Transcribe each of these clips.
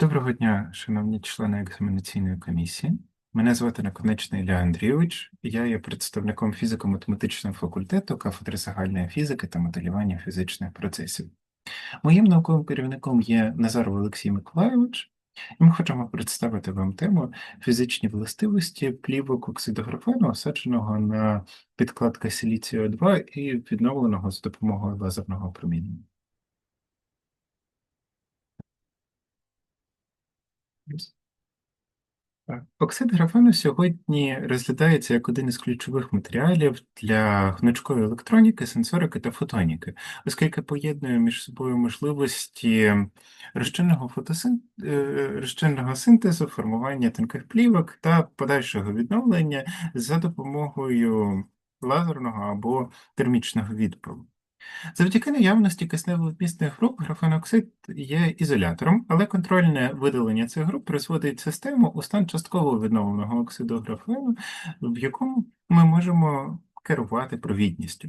Доброго дня, шановні члени екзаменаційної комісії. Мене звати Наконечний Ілля Андрійович, я є представником фізико-математичного факультету кафедри загальної фізики та моделювання фізичних процесів. Моїм науковим керівником є Назаров Олексій Миколайович, і ми хочемо представити вам тему фізичні властивості плівок оксидографену, осадженого на підкладка силіцію 2 і відновленого з допомогою лазерного проміння. Оксид графену сьогодні розглядається як один із ключових матеріалів для гнучкої електроніки, сенсорики та фотоніки, оскільки поєднує між собою можливості розчинного фотосин... е, розчинного синтезу, формування тонких плівок та подальшого відновлення за допомогою лазерного або термічного відпалу. Завдяки наявності кисневовмісних груп графеноксид є ізолятором, але контрольне видалення цих груп призводить систему у стан частково відновленого оксиду графену, в якому ми можемо керувати провідністю.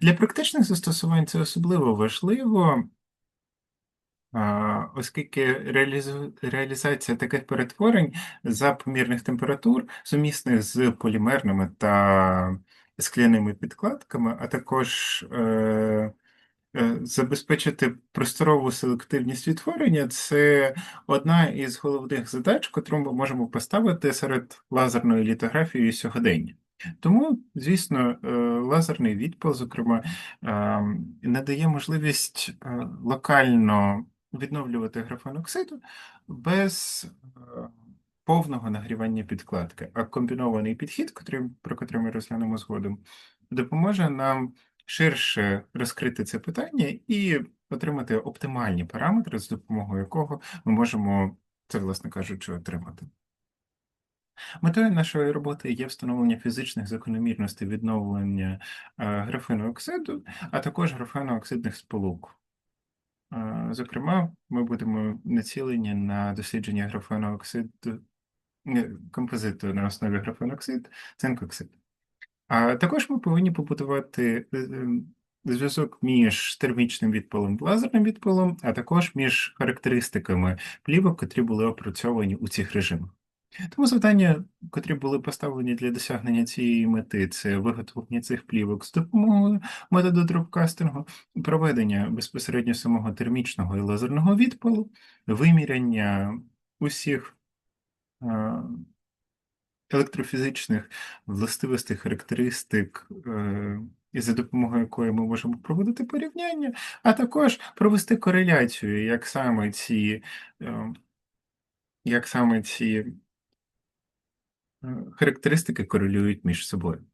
Для практичних застосувань це особливо важливо, оскільки реалізація таких перетворень за помірних температур, сумісних з полімерними та скляними підкладками, а також е, е, забезпечити просторову селективність відтворення це одна із головних задач, котру ми можемо поставити серед лазерної літографії сьогодення. Тому, звісно, е, лазерний відпал, зокрема, надає можливість локально відновлювати графон оксиду без повного нагрівання підкладки, а комбінований підхід, про котрий ми розглянемо згодом, допоможе нам ширше розкрити це питання і отримати оптимальні параметри, з допомогою якого ми можемо це, власне кажучи, отримати. Метою нашої роботи є встановлення фізичних закономірностей відновлення е, графену оксиду, а також графенооксидних сполук. Е, зокрема, ми будемо націлені на дослідження графенооксиду композиту на основі графеноксид, цинкоксид. А також ми повинні побудувати е, е, зв'язок між термічним відпалом і лазерним відпалом, а також між характеристиками плівок, котрі були опрацьовані у цих режимах. Тому завдання, котрі були поставлені для досягнення цієї мети, це виготовлення цих плівок з допомогою методу дропкастингу, проведення безпосередньо самого термічного і лазерного відпалу, виміряння усіх електрофізичних властивостей, характеристик, е, і за допомогою якої ми можемо проводити порівняння, а також провести кореляцію, як саме ці, е, як саме ці е, характеристики корелюють між собою.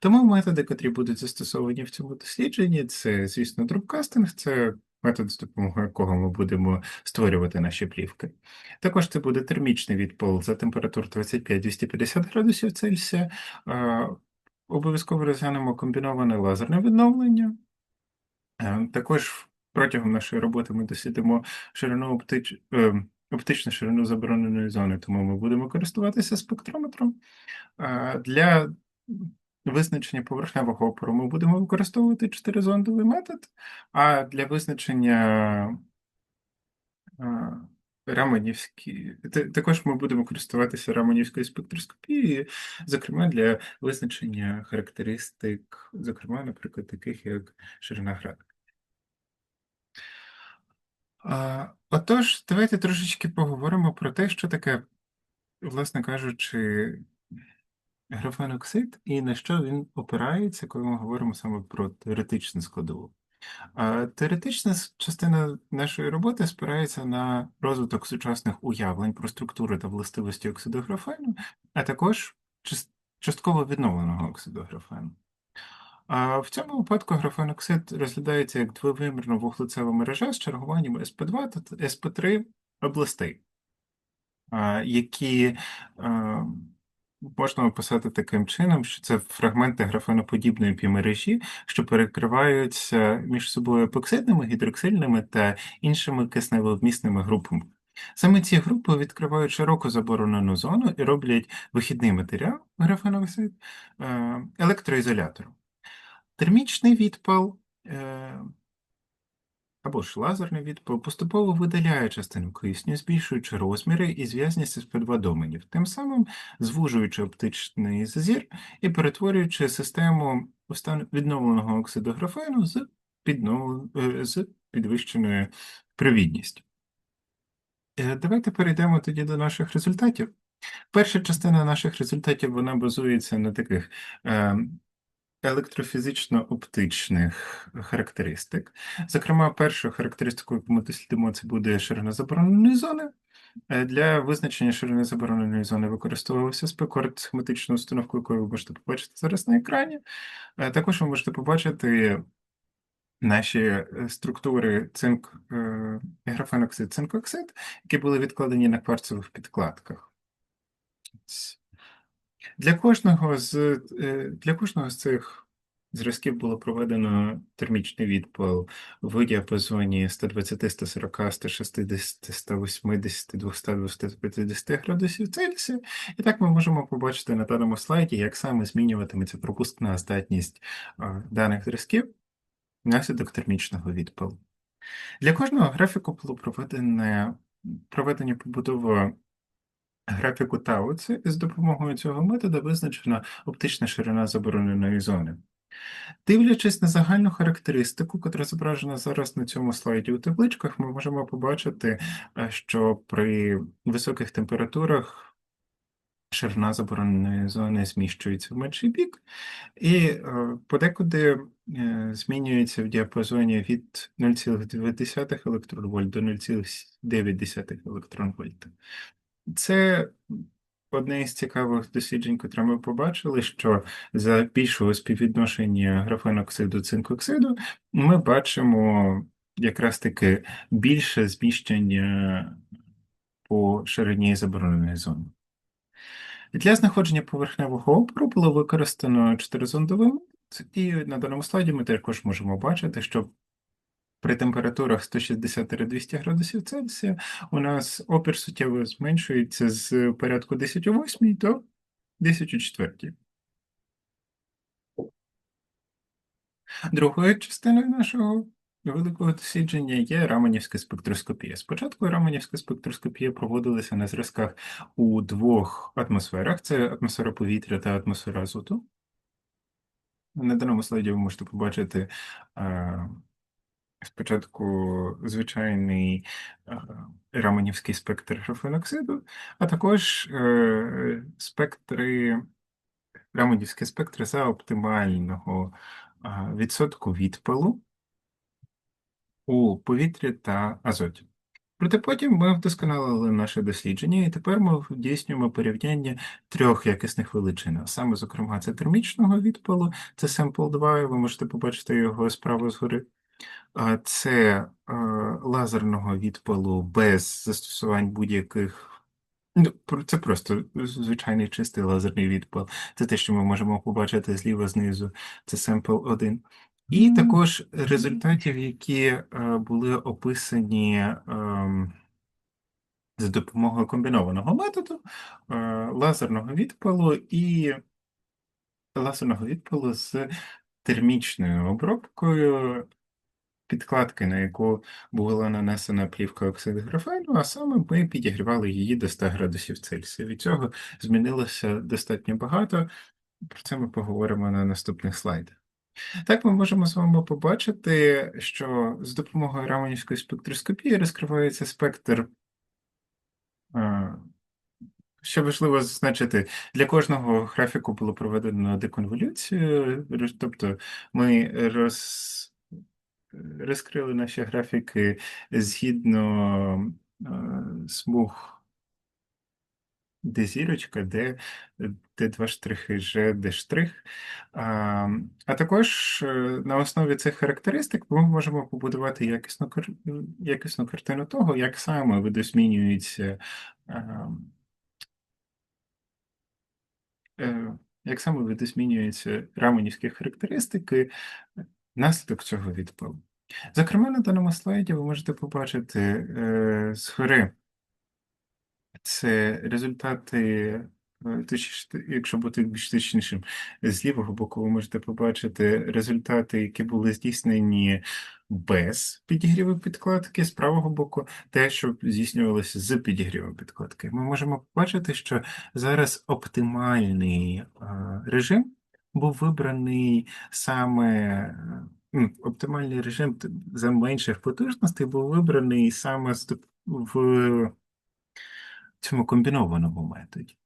Тому методи, котрі будуть застосовані в цьому дослідженні, це, звісно, дропкастинг, це метод, з допомогою якого ми будемо створювати наші плівки. Також це буде термічний відпал за температур 25-250 градусів Цельсія. Обов'язково розглянемо комбіноване лазерне відновлення. Е, також протягом нашої роботи ми дослідимо ширину оптич... Е, оптичну ширину забороненої зони, тому ми будемо користуватися спектрометром. Для визначення поверхневого опору ми будемо використовувати чотиризондовий метод, а для визначення Раманівські, також ми будемо користуватися раманівською спектроскопією, зокрема для визначення характеристик, зокрема, наприклад, таких як ширина градка. Отож, давайте трошечки поговоримо про те, що таке, власне кажучи, графеноксид і на що він опирається, коли ми говоримо саме про теоретичну складову. Теоретична частина нашої роботи спирається на розвиток сучасних уявлень про структури та властивості оксиду графену, а також частково відновленого оксиду графену. В цьому випадку графеноксид розглядається як двовимірна вуглецева мережа з чергуванням СП2 та СП3 областей, які можна описати таким чином, що це фрагменти графеноподібної півмережі, що перекриваються між собою епоксидними, гідроксильними та іншими кисневовмісними групами. Саме ці групи відкривають широко заборонену зону і роблять вихідний матеріал графеноксид е, електроізолятором. Термічний відпал е, або ж лазерний відпал поступово видаляє частину кисню, збільшуючи розміри і зв'язність з підводоменів, тим самим звужуючи оптичний зазір і перетворюючи систему відновленого оксиду графену з, піднов... е, з підвищеною привідністю. Е, Давайте перейдемо тоді до наших результатів. Перша частина наших результатів вона базується на таких е, електрофізично-оптичних характеристик. Зокрема, першою характеристикою, яку ми дослідимо, це буде ширина забороненої зони. Е, Для визначення ширини забороненої зони використовувався спекорд схематичну установку, яку ви можете побачити зараз на екрані. Е, Також ви можете побачити наші е, структури цинк, графеноксид, цинкоксид, які були відкладені на кварцевих підкладках. Для кожного з, е, для кожного з цих зразків було проведено термічний відпал в діапазоні 120, 140, 160, 180, 200, 250 градусів Цельсія. І так ми можемо побачити на даному слайді, як саме змінюватиметься пропускна здатність даних зразків внаслідок термічного відпалу. Для кожного графіку було проведене, проведення побудова графіку Тауці, і з допомогою цього методу визначена оптична ширина забороненої зони. Дивлячись на загальну характеристику, яка зображена зараз на цьому слайді у табличках, ми можемо побачити, е, що при високих температурах ширина забороненої зони зміщується в менший бік, і е, подекуди е, змінюється в діапазоні від 0,2 електронвольт до 0,9 електронвольта. Це одне із цікавих досліджень, котре ми побачили, що за більшого співвідношення графеноксиду цинкоксиду ми бачимо якраз таки більше зміщення по ширині забороненої зони. Для знаходження поверхневого опору було використано чотиризондовий метод, і на даному слайді ми також можемо бачити, що при температурах 160-200 градусів Цельсія у нас опір суттєво зменшується з порядку 10 у 8 до 10 у 4. Другою частиною нашого великого дослідження є раманівська спектроскопія. Спочатку раманівська спектроскопія проводилася на зразках у двох атмосферах: це атмосфера повітря та атмосфера азоту. На даному слайді ви можете побачити е, спочатку звичайний е, раманівський спектр графеноксиду, а також е, спектри, раманівські спектри за оптимального е, відсотку відпалу у повітрі та азоті. Проте потім ми вдосконалили наше дослідження, і тепер ми здійснюємо порівняння трьох якісних величин. Саме, зокрема, це термічного відпалу, це Sample 2, ви можете побачити його справа згори. Це лазерного відпалу без застосувань будь-яких. Ну, це просто звичайний чистий лазерний відпал. Це те, що ми можемо побачити зліва знизу. Це Sample 1. І також результатів, які були описані ем, за допомогою комбінованого методу лазерного відпалу і лазерного відпалу з термічною обробкою підкладки, на яку була нанесена плівка оксиду графену, а саме ми підігрівали її до 100 градусів Цельсія. Від цього змінилося достатньо багато. Про це ми поговоримо на наступних слайдах. Так, ми можемо з вами побачити, що з допомогою раманівської спектроскопії розкривається спектр. Що важливо зазначити, для кожного графіку було проведено деконволюцію, тобто ми роз... розкрили наші графіки згідно е, смуг де зірочка, де, де два штрихи, Ж, де штрих. А, а також е, на основі цих характеристик ми можемо побудувати якісну, якісну картину того, як саме видозмінюється. е, Як саме видозмінюються раменівські характеристики внаслідок цього відпалу. Зокрема, на даному слайді ви можете побачити е, згори це результати точніше, якщо бути більш точнішим, з лівого боку ви можете побачити результати, які були здійснені без підігріву підкладки, з правого боку те, що здійснювалося з підігрівом підкладки. Ми можемо побачити, що зараз оптимальний е, режим був вибраний саме е, оптимальний режим за менших потужностей був вибраний саме в цьому комбінованому методі.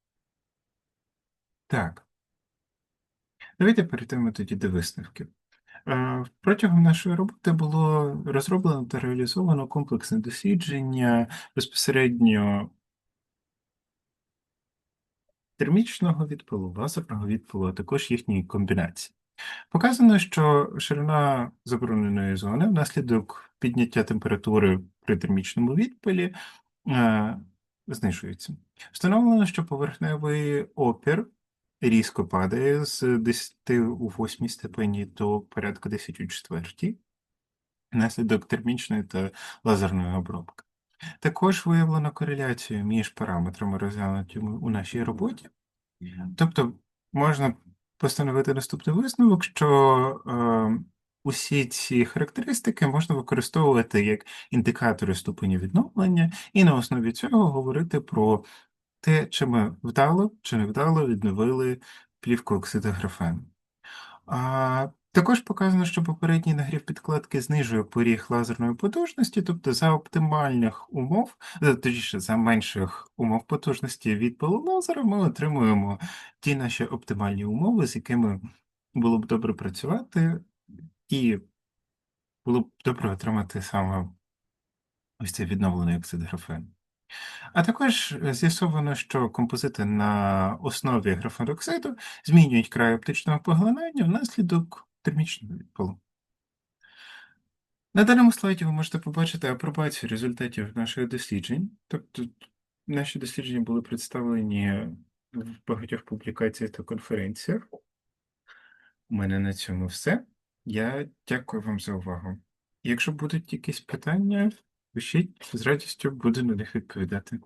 Так. Давайте перейдемо тоді до висновків. Е, Протягом нашої роботи було розроблено та реалізовано комплексне дослідження безпосередньо термічного відпилу, лазерного відпилу, а також їхньої комбінації. Показано, що ширина забороненої зони внаслідок підняття температури при термічному відпилі е, знижується. Встановлено, що поверхневий опір різко падає з 10 у 8 степені до порядка 10 у 4 внаслідок термічної та лазерної обробки. Також виявлено кореляцію між параметрами, розглянутими у нашій роботі. Тобто можна постановити наступний висновок, що е, усі ці характеристики можна використовувати як індикатори ступеню відновлення, і на основі цього говорити про те, чи ми вдало чи невдало відновили плівку оксиду графену. А, також показано, що попередній нагрів підкладки знижує поріг лазерної потужності, тобто за оптимальних умов, е, точніше, за менших умов потужності відпилу лазера, ми отримуємо ті наші оптимальні умови, з якими було б добре працювати, і було б добре отримати саме ось цей відновлений оксид графену. А також е, з'ясовано, що композити на основі графеноксиду змінюють край оптичного поглинання внаслідок термічного відпалу. На даному слайді ви можете побачити апробацію результатів наших досліджень. Тобто наші дослідження були представлені в багатьох публікаціях та конференціях. У мене на цьому все. Я дякую вам за увагу. Якщо будуть якісь питання, пишіть, з радістю буду на них відповідати.